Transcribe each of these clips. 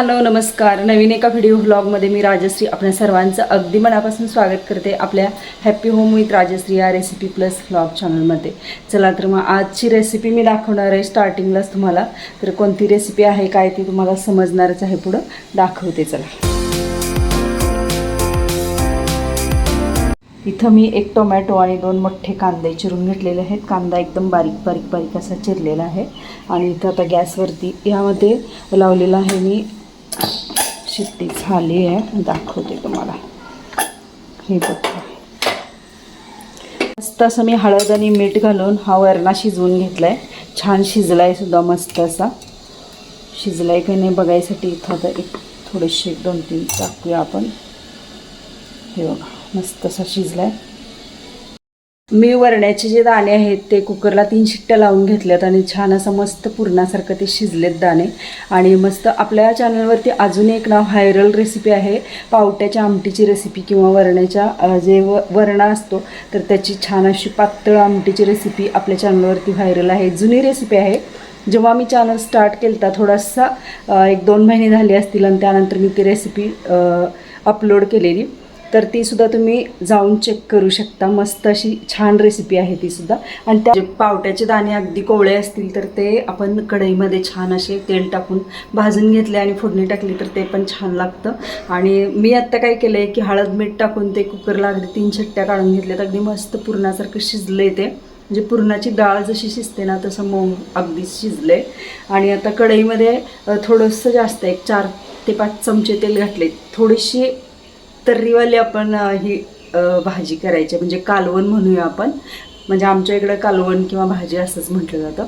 Hello नमस्कार. नवीन एका video व्लॉगमध्ये मी राजश्री. आपल्या सर्वांचं अगदी मनापासून स्वागत करते आपल्या हॅपी होम विथ राजश्री या रेसिपी प्लस व्लॉग चॅनलमध्ये चला तर मग आजची रेसिपी मी दाखवणार आहे. स्टार्टिंगलाच तुम्हाला. तर कोणती रेसिपी आहे काय ती तुम्हाला समजणारच आहे पुढं. दाखवते चला. इथं मी एक टोमॅटो आणि दोन मोठे कांदे चिरून घेतलेले आहेत. कांदा एकदम बारीक बारीक बारीक असा चिरलेला आहे. आणि इथं आता गॅसवरती यामध्ये लावलेला आहे मी शिट्टी झाली आहे. दाखवते तुम्हाला. हे बघा. मस्त असं मी हळद आणि मीठ घालून हा वरणा शिजवून घेतला आहे छान शिजला आहे सुद्धा मस्त असा. शिजला आहे की नाही बघायसाठी इथं आता एक थोडेसे दोन तीन टाकूया आपण. हे बघा मस्त असा शिजला आहे मी वरण्याचे जे दाणे आहेत ते कुकरला तीन शिट्ट्या लावून घेतल्यात आणि छान असं मस्त पुरणासारखं ते शिजलेत दाणे. आणि मस्त आपल्या चॅनलवरती अजून एक नाव व्हायरल रेसिपी आहे पावट्याच्या आमटीची रेसिपी किंवा वरण्याच्या जे व वरणा असतो तर त्याची छान अशी पातळ आमटीची रेसिपी आपल्या चॅनलवरती व्हायरल आहे. जुनी रेसिपी आहे. जेव्हा मी चॅनल स्टार्ट केलं होता थोडासा एक दोन महिने झाले असतील आणि त्यानंतर मी ती रेसिपी अपलोड केलेली. तर ती सुद्धा तुम्ही जाऊन चेक करू शकता. मस्त अशी छान रेसिपी आहे ती सुद्धा. आणि त्या पावट्याचे दाणे अगदी कोवळे असतील तर ते आपण कढईमध्ये छान असे तेल टाकून भाजून घेतले आणि फोडणी टाकली तर ते पण छान लागतं. आणि मी आत्ता काय केलं आहे की हळद मीठ टाकून ते कुकरला अगदी तीन शिट्ट्या काढून घेतल्यात. अगदी मस्त पुरणासारखं शिजलं ते. म्हणजे पुरणाची डाळ जशी शिजते ना तसं मऊ अगदी शिजले आणि आता कढईमध्ये थोडंसं जास्त एक चार ते पाच चमचे तेल घातले थोडीशी तर्रीवाली आपण ही भाजी करायची आहे. म्हणजे कालवण म्हणूया आपण. म्हणजे आमच्या इकडं कालवण किंवा भाजी असंच म्हटलं जातं.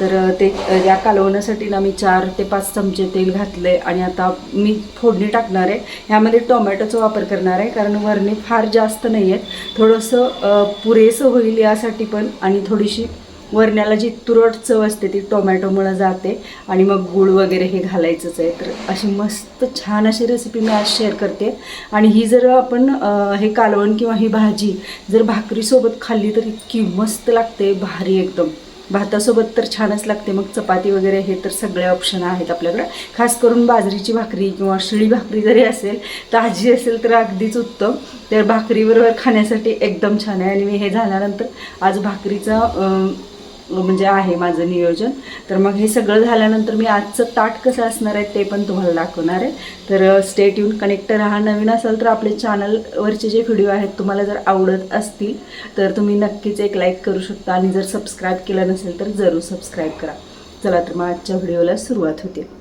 तर ते या कालवणासाठी ना मी चार ते पाच चमचे तेल घातले आणि आता मी फोडणी टाकणार आहे. ह्यामध्ये टोमॅटोचा वापर करणार आहे कारण वरणे फार जास्त नाही आहेत थोडंसं पुरेसं होईल यासाठी पण आणि थोडीशी वरण्याला जी तुरट चव असते ती टोमॅटोमुळं जाते आणि मग गूळ वगैरे हे घालायचंच आहे. तर अशी मस्त छान अशी रेसिपी मी आज शेअर करते. आणि ही जर आपण हे कालवण किंवा ही भाजी जर भाकरीसोबत खाल्ली तर इतकी मस्त लागते भारी एकदम. भातासोबत तर छानच लागते मग चपाती वगैरे हे तर सगळे ऑप्शन आहेत आपल्याकडे. खास करून बाजरीची भाकरी किंवा शिळी भाकरी जरी असेल ताजी असेल तर अगदीच उत्तम. तर भाकरीबरोबर खाण्यासाठी एकदम छान आहे. आणि मी हे झाल्यानंतर आज भाकरीचा म्हणजे आहे माझं नियोजन. तर मग हे सगळं झाल्यानंतर मी आजचं ताट कसं असणार आहे ते पण तुम्हाला दाखवणार आहे. तर स्टेट येऊन कनेक्ट राहा नवीन असाल तर आपले चॅनलवरचे जे व्हिडिओ आहेत तुम्हाला जर आवडत असतील तर तुम्ही नक्कीच एक लाईक करू शकता. आणि जर सबस्क्राईब केलं नसेल तर जरूर सबस्क्राईब करा. चला तर मग आजच्या व्हिडिओला सुरुवात होते.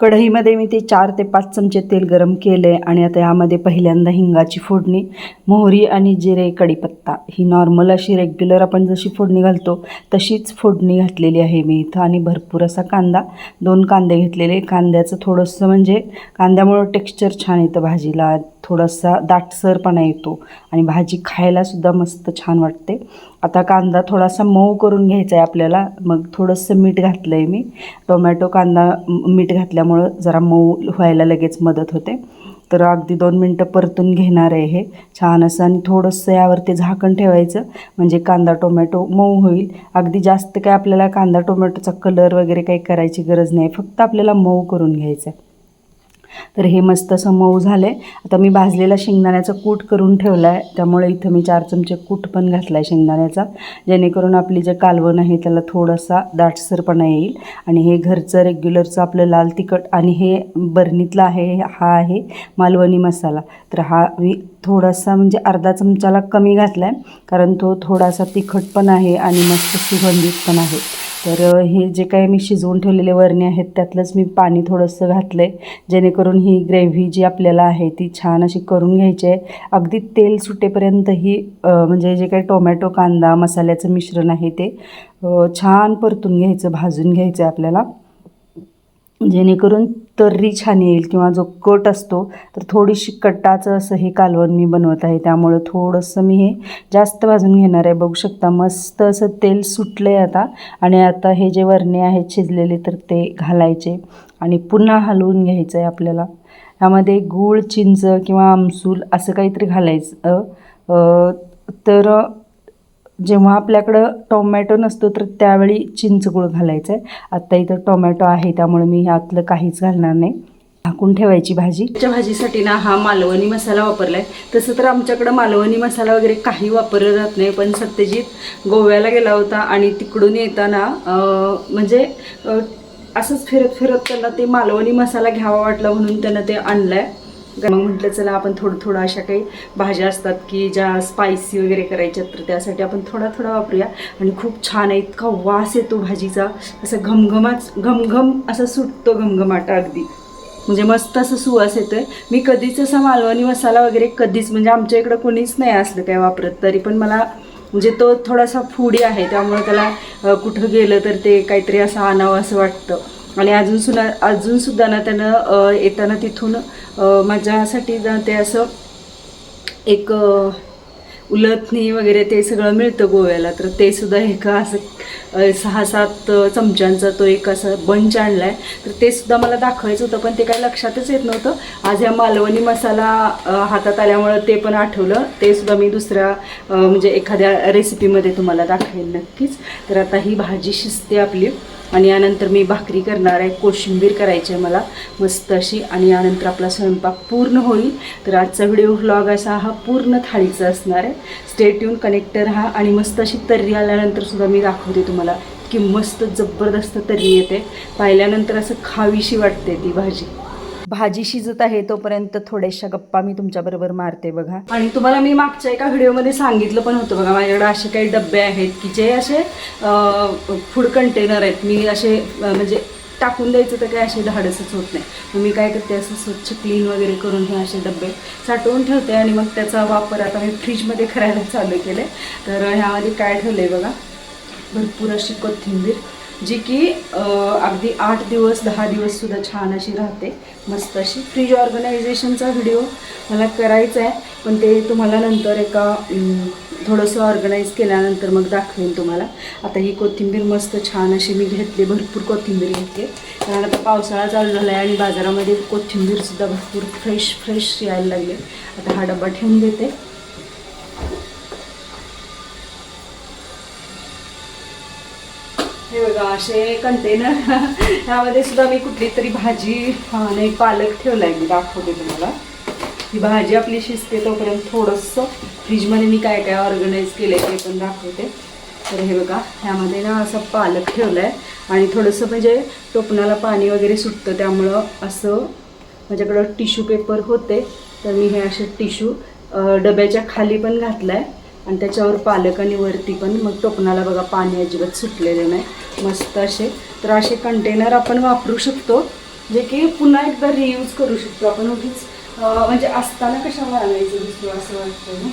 कढईमध्ये मी ते चार ते पाच चमचे तेल गरम केले आणि आता यामध्ये पहिल्यांदा हिंगाची फोडणी मोहरी आणि जिरे कढीपत्ता. ही नॉर्मल अशी रेग्युलर आपण जशी फोडणी घालतो तशीच फोडणी घातलेली आहे मी इथं. आणि भरपूर असा कांदा दोन कांदे घेतलेले. कांद्याचं थोडंसं म्हणजे कांद्यामुळं टेक्स्चर छान येतं भाजीला. थोडासा दाटसरपणा येतो आणि भाजी खायलासुद्धा मस्त छान वाटते. आता कांदा थोडासा मऊ करून घ्यायचा आहे आपल्याला. मग थोडंसं मीठ घातलं आहे मी. टोमॅटो कांदा मीठ घातल्यामुळं जरा मऊ व्हायला लगेच मदत होते. तर अगदी दोन मिनटं परतून घेणार आहे हे. छान असं आणि थोडंसं यावरती झाकण ठेवायचं. म्हणजे कांदा टोमॅटो मऊ होईल. अगदी जास्त काय आपल्याला कांदा टोमॅटोचा कलर वगैरे काही करायची गरज नाही. फक्त आपल्याला मऊ करून घ्यायचं आहे तर हे मस्त असं मऊ झालं आहे आता मी भाजलेला शेंगदाण्याचा कूट करून ठेवला आहे त्यामुळे इथं मी चार चमचे कूट पण घातला आहे शेंगदाण्याचा. जेणेकरून आपली जे कालवण आहे त्याला थोडासा दाटसरपणा येईल. आणि हे घरचं रेग्युलरचं आपलं लाल तिखट आणि हे बरणीतला आहे हा आहे मालवणी मसाला. तर हा मी थोडासा म्हणजे अर्धा चमचाला कमी घातला आहे कारण तो थोडासा तिखट पण आहे आणि मस्त सुगंधित पण आहे. तर हे जे काही मी शिजवून ठेवलेले वरणे आहेत त्यातलंच मी पाणी थोडंसं घातलं आहे जेणेकरून ही ग्रेव्ही जी आपल्याला आहे ती छान अशी करून घ्यायची आहे. अगदी तेल सुटेपर्यंत ही म्हणजे जे काही टोमॅटो कांदा मसाल्याचं मिश्रण आहे ते छान परतून घ्यायचं भाजून घ्यायचं आहे आपल्याला. जेणेकरून तर्री छान येईल किंवा जो कट असतो तर थोडीशी कटाचं असं हे कालवण मी बनवत आहे. त्यामुळं थोडंसं मी हे जास्त भाजून घेणार आहे. बघू शकता मस्त असं तेल सुटलं आहे आता. आणि आता हे जे वरणे आहेत शिजलेले तर ते घालायचे आणि पुन्हा हलवून घ्यायचं आहे आपल्याला. ह्यामध्ये गूळ चिंच किंवा आमसूल असं काहीतरी घालायचं. तर जेव्हा आपल्याकडं टोमॅटो नसतो तर त्यावेळी चिंचगुळ घालायचं आहे. आत्ता इथं टोमॅटो आहे त्यामुळे मी ह्यातलं काहीच घालणार नाही. झाकून ठेवायची भाजी. त्याच्या भाजीसाठी ना हा मालवणी मसाला वापरलाय. तसं तर आमच्याकडं मालवणी मसाला वगैरे काही वापरलं जात नाही पण सत्यजित गोव्याला गेला होता आणि तिकडून येताना म्हणजे असंच फिरत फिरत त्यांना ते मालवणी मसाला घ्यावा वाटला म्हणून त्यांना ते आणलाय. मग म्हटलं चला आपण थोडं थोडं अशा काही भाज्या असतात की ज्या स्पायसी वगैरे करायच्यात तर त्यासाठी आपण थोडा थोडा वापरूया. आणि खूप छान आहे इतका वास येतो भाजीचा. असं घमघमाच घमघम असा सुटतो घमघमाटा अगदी. म्हणजे मस्त असं सुवास येतोय. मी कधीच असा मालवणी मसाला वगैरे कधीच म्हणजे आमच्या इकडं कोणीच नाही असलं काय वापरत तरी पण मला म्हणजे तो थोडासा फूडी आहे त्यामुळे त्याला कुठं गेलं तर ते काहीतरी असं आणावं असं वाटतं. आणि अजून सुद्धा अजूनसुद्धा ना त्यानं येताना तिथून माझ्यासाठी ते असं एक उलथणी वगैरे ते सगळं मिळतं गोव्याला. तर ते सुद्धा एका असं सहा सात चमच्यांचा तो एक असं बंच आणला आहे तर ते सुद्धा मला दाखवायचं होतं पण ते काही लक्षातच येत नव्हतं. आज या मालवणी मसाला हातात आल्यामुळं ते पण आठवलं. ते सुद्धा मी दुसऱ्या म्हणजे एखाद्या रेसिपीमध्ये तुम्हाला दाखवेल नक्कीच. तर आता ही भाजी शिजते आपली. आणि यानंतर मी भाकरी करणार आहे कोशिंबीर करायची आहे मला मस्त अशी. आणि यानंतर आपला स्वयंपाक पूर्ण होईल. तर आजचा व्हिडिओ व्लॉग असा हा पूर्ण थाळीचा असणार आहे. स्टेट येऊन कनेक्टर हा आणि मस्त अशी तर्री आल्यानंतर सुद्धा मी दाखवते तुम्हाला की मस्त जबरदस्त तर्री येते. पाहिल्यानंतर असं खावीशी वाटते ती भाजी. भाजी शिजत आहे तोपर्यंत थोड्याशा गप्पा मी तुमच्याबरोबर मारते बघा. आणि तुम्हाला मी मागच्या एका व्हिडिओमध्ये सांगितलं पण होतं बघा माझ्याकडे असे काही डबे आहेत की जे असे फूड कंटेनर आहेत. मी असे म्हणजे टाकून द्यायचं तर काय असे धाडसच होत नाही. मग मी काय करते असं स्वच्छ क्लीन वगैरे करून हे असे डबे साठवून ठेवते आणि मग त्याचा वापर आता मी फ्रीजमध्ये करायला चालू केले तर ह्यामध्ये काय ठेवलं आहे बघा भरपूर अशी कोथिंबीर जी की अगदी आठ दिवस दहा दिवस सुद्धा छान अशी राहते. मस्त अशी फ्रीज ऑर्गनायझेशनचा व्हिडिओ मला करायचा आहे. पण ते तुम्हाला नंतर एका थोडंसं ऑर्गनाईज केल्यानंतर मग दाखवेन तुम्हाला. आता ही कोथिंबीर मस्त छान अशी मी घेतली भरपूर कोथिंबीर घेतली. कारण आता पावसाळा चालू झाला आहे आणि बाजारामध्ये कोथिंबीरसुद्धा भरपूर फ्रेश फ्रेश यायला लागले. आता हा डबा ठेवून देते हे बघा असे कंटेनर ह्यामध्ये सुद्धा मी कुठली तरी भाजी नाही पालक ठेवलाय मी दाखवते तुम्हाला. ही भाजी आपली शिजते तोपर्यंत थोडंसं. फ्रीजमध्ये मी काय काय ऑर्गनाईज केलं ते पण दाखवते. तर हे बघा ह्यामध्ये ना असं पालक ठेवलं आहे आणि थोडंसं म्हणजे टोपणाला पाणी वगैरे सुटतं त्यामुळं असं माझ्याकडं टिश्यू पेपर होते. तर मी हे असे टिश्यू डब्याच्या खाली पण घातलं आहे आणि त्याच्यावर पालक आणि वरती पण मग टोपणाला बघा पाणी अजिबात सुटलेलं नाही. मस्त असे. तर असे कंटेनर आपण वापरू शकतो जे की पुन्हा एकदा रियूज करू शकतो. आपण उगीच म्हणजे असताना कशाला आणायचं दुसरं असं वाटतं ना?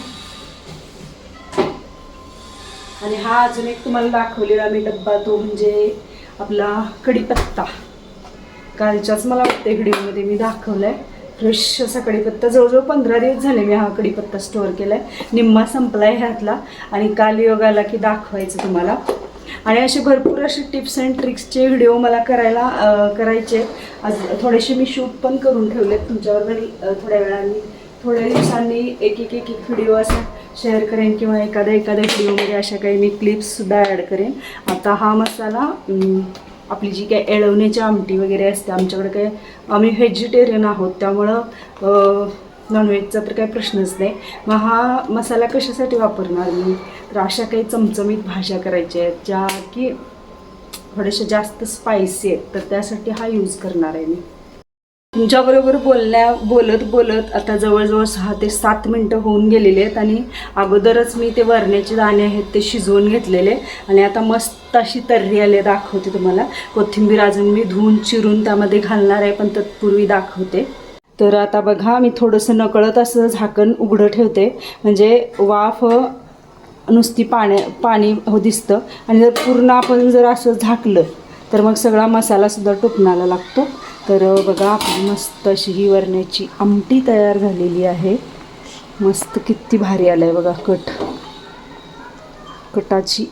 आणि हा अजून एक तुम्हाला दाखवलेला मी डब्बा तो म्हणजे आपला कढीपत्ता. कालच्याच मला वाटते व्हिडिओमध्ये मी दाखवलाय. फ्रेश असा कढीपत्ता जवळजवळ पंधरा दिवस झाले मी हा कढीपत्ता स्टोअर केला आहे निम्मा संपलाय ह्यातला आणि काल योगाला की दाखवायचं तुम्हाला. आणि असे भरपूर असे टिप्स अँड ट्रिक्सचे व्हिडिओ मला करायला करायचे आहेत. आज थोडेसे मी शूट पण करून ठेवलेत तुमच्याबरोबर थोड्या वेळाने थोड्या दिवसांनी एक एक एक एक व्हिडिओ असा शेअर करेन किंवा एखाद्या एखाद्या व्हिडिओमध्ये अशा काही मी क्लिप्ससुद्धा ॲड करेन. आता हा मसाला आपली जी काही एळवण्याची आमटी वगैरे असते आमच्याकडे काय आम्ही व्हेजिटेरियन आहोत त्यामुळं नॉनव्हेजचा तर काही प्रश्नच नाही. मग हा मसाला कशासाठी वापरणार मी? तर अशा काही चमचमीत भाज्या करायच्या आहेत ज्या की थोड्याशा जास्त स्पायसी आहेत तर त्यासाठी हा यूज करणार आहे मी. तुमच्याबरोबर बोलण्या बोलत बोलत आता जवळजवळ सहा ते सात मिनटं होऊन गेलेले आहेत आणि अगोदरच मी ते वरण्याचे दाणे आहेत ते शिजवून घेतलेले. आणि आता मस्त अशी तर्री आले दाखवते तुम्हाला. कोथिंबीर अजून मी धुवून चिरून त्यामध्ये घालणार आहे पण तत्पूर्वी दाखवते. तर आता बघा मी थोडंसं नकळत असं झाकण उघडं ठेवते. म्हणजे वाफ नुसती पाण्या पाणी हो दिसतं. आणि जर पूर्ण आपण जर असं झाकलं तर मग सगळा मसालासुद्धा टोपणाला लागतो. तर बघा आपली मस्त अशी ही वरण्याची आमटी तयार झालेली आहे. मस्त किती भारी आलं आहे बघा कट. कटाची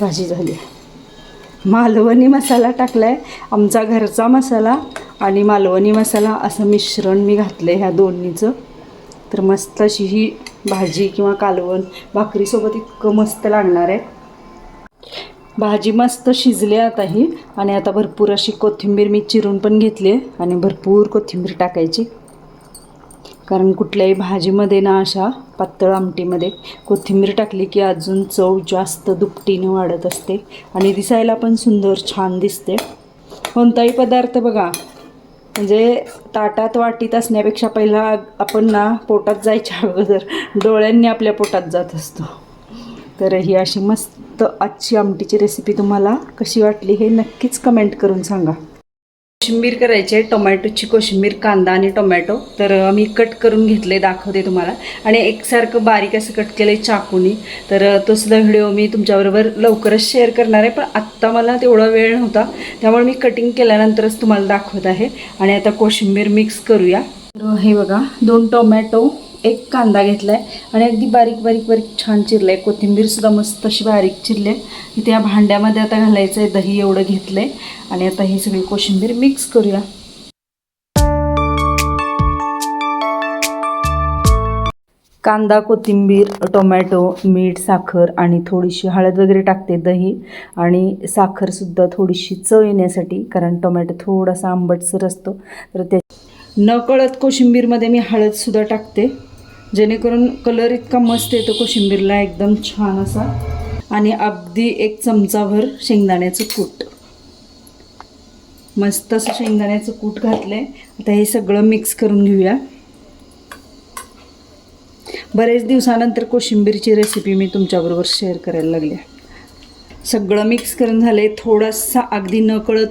भाजी झाली. आहे मालवणी मसाला टाकला आहे आमचा घरचा मसाला आणि मालवणी मसाला असं मिश्रण मी घातलं आहे ह्या दोन्हीचं. तर मस्त अशी ही भाजी किंवा कालवण भाकरीसोबत इतकं मस्त लागणार आहे. भाजी मस्त शिजली आता ही आणि आता भरपूर अशी कोथिंबीर मी चिरून पण घेतली आहे. आणि भरपूर कोथिंबीर टाकायची. कारण कुठल्याही भाजीमध्ये ना अशा पातळ आमटीमध्ये कोथिंबीर टाकली की अजून चव जास्त दुपटीने वाढत असते. आणि दिसायला पण सुंदर छान दिसते. कोणताही पदार्थ बघा म्हणजे ताटात वाटीत असण्यापेक्षा पहिला आपण ना पोटात जायच्या अगोदर डोळ्यांनी आपल्या पोटात जात असतो. तर ही अशी मस्त आजची आमटीची रेसिपी तुम्हाला कशी वाटली हे नक्कीच कमेंट करून सांगा. कोशिंबीर करायची आहे टोमॅटोची कोशिंबीर कांदा आणि टोमॅटो. तर मी कट करून घेतले दाखवते तुम्हाला. आणि एकसारखं बारीक असं कट केलं आहे चाकूनी. तर तो सुद्धा व्हिडिओ मी तुमच्याबरोबर लवकरच शेअर करणार आहे. पण आत्ता मला तेवढा वेळ नव्हता. त्यामुळे मी कटिंग केल्यानंतरच तुम्हाला दाखवत आहे. आणि आता कोशिंबीर मिक्स करूया. तर हे बघा दोन टोमॅटो एक कांदा घेतला आहे आणि अगदी बारीक बारीक बारीक छान चिरलं आहे कोथिंबीरसुद्धा मस्त अशी बारीक चिरली आहे इथे या भांड्यामध्ये आता घालायचं आहे दही एवढं घेतलं आहे आणि आता ही सगळी कोशिंबीर मिक्स करूया. कांदा कोथिंबीर टोमॅटो मीठ साखर आणि थोडीशी हळद वगैरे टाकते दही. आणि साखरसुद्धा थोडीशी चव येण्यासाठी कारण टोमॅटो थोडासा आंबटसर असतो. तर त्या नकळत कोशिंबीरमध्ये मी हळदसुद्धा टाकते. जेणेकरून कलर इतका मस्त येतो कोशिंबीरला एकदम छान असा. आणि अगदी एक चमचाभर शेंगदाण्याचं कूट. मस्त असं शेंगदाण्याचं कूट घातलं आहे आता हे सगळं मिक्स करून घेऊया. बरेच दिवसानंतर कोशिंबीरची रेसिपी मी तुमच्याबरोबर शेअर करायला लागले. सगळं मिक्स करून झाले थोडासा अगदी नकळत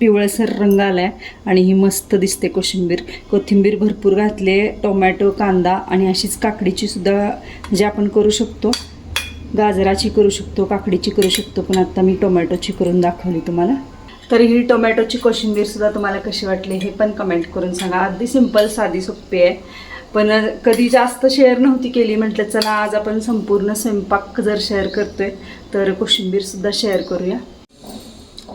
पिवळसर रंग आला आहे आणि ही मस्त दिसते कोशिंबीर. कोथिंबीर भरपूर घातले टोमॅटो कांदा आणि अशीच काकडीची सुद्धा जे आपण करू शकतो. गाजराची करू शकतो काकडीची करू शकतो पण आता मी टोमॅटोची करून दाखवली तुम्हाला. तर ही टोमॅटोची कोशिंबीरसुद्धा तुम्हाला कशी वाटली हे पण कमेंट करून सांगा. अगदी सिंपल साधी सोपी आहे. पण कधी जास्त शेअर नव्हती केली म्हटलं चला आज आपण संपूर्ण स्वयंपाक जर शेअर करतोय तर कोशिंबीरसुद्धा शेअर करूया.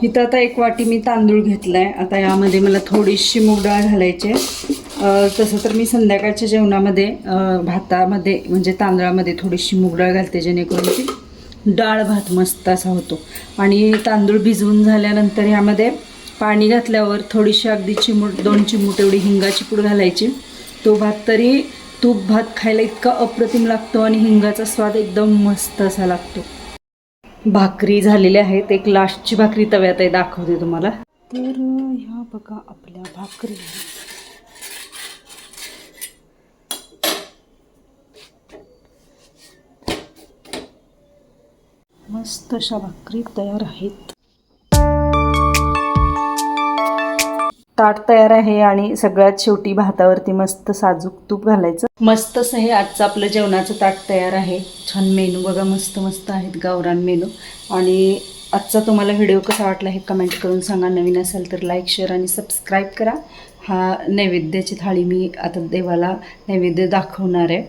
इथं आता एक वाटी मी तांदूळ घेतला आहे आता यामध्ये मला थोडीशी मूग डाळ घालायची आहे. तसं तर मी संध्याकाळच्या जेवणामध्ये भातामध्ये म्हणजे तांदळामध्ये थोडीशी मूग डाळ घालते जेणेकरून ती डाळ भात मस्त असा होतो. आणि तांदूळ भिजवून झाल्यानंतर यामध्ये पाणी घातल्यावर थोडीशी अगदी चिमूट दोन चिमूट एवढी हिंगाची पूड घालायची. तो भात तरी तूप भात खायला इतका अप्रतिम लागतो आणि हिंगाचा स्वाद एकदम मस्त असा लागतो. भाकरी झालेल्या आहेत. एक लास्टची भाकरी तव्यात आहे दाखवते तुम्हाला. तर ह्या बघा आपल्या भाकरी. मस्त अशा भाकरी तयार आहेत. ताट तयार आहे आणि सगळ्यात शेवटी भातावरती मस्त साजूक तूप घालायचं. मस्त असं हे आजचं आपलं जेवणाचं ताट तयार आहे. छान मेनू बघा मस्त मस्त आहेत गावरान मेनू. आणि आजचा तुम्हाला व्हिडिओ कसा वाटला हे कमेंट करून सांगा. नवीन असेल तर लाईक शेअर आणि सबस्क्राईब करा. हा नैवेद्याची थाळी मी आता देवाला नैवेद्य दाखवणार आहे.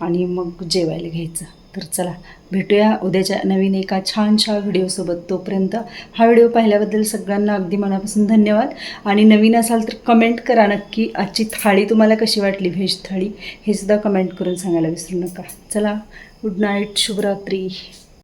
आणि मग जेवायला घ्यायचं. तर चला भेटूया उद्याच्या नवीन एका छानशा व्हिडिओसोबत. तोपर्यंत हा व्हिडिओ पाहिल्याबद्दल सगळ्यांना अगदी मनापासून धन्यवाद. आणि नवीन असाल तर कमेंट करा नक्की. आजची थाळी तुम्हाला कशी वाटली? व्हेज थाळी? हे सुद्धा कमेंट करून सांगायला विसरू नका. चला गुड नाईट शुभरात्री.